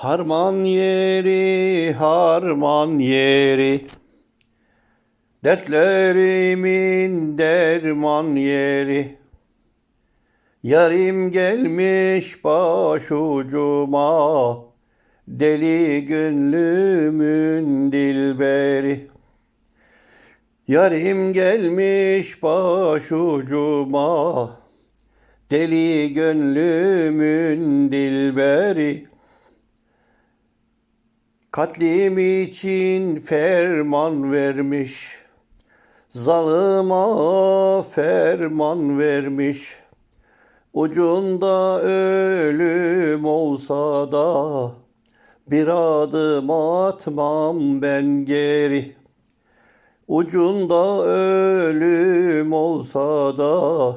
Harman yeri, harman yeri. Dertlerimin derman yeri. Yarim gelmiş başucuma. Deli gönlümün dilberi. Yarim gelmiş başucuma. Deli gönlümün dilberi. Katlim için ferman vermiş. Zalıma ferman vermiş. Ucunda ölüm olsa da bir adım atmam ben geri. Ucunda ölüm olsa da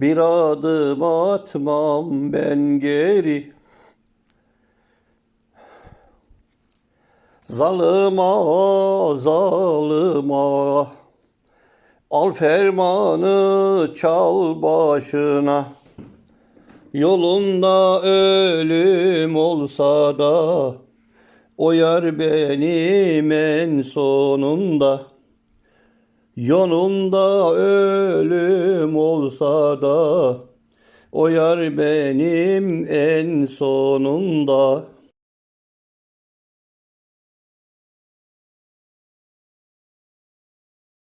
bir adım atmam ben geri. Zalıma, zalıma, al fermanı çal başına. Yolunda ölüm olsa da, o yar benim en sonunda. Yolunda ölüm olsa da, o yar benim en sonunda.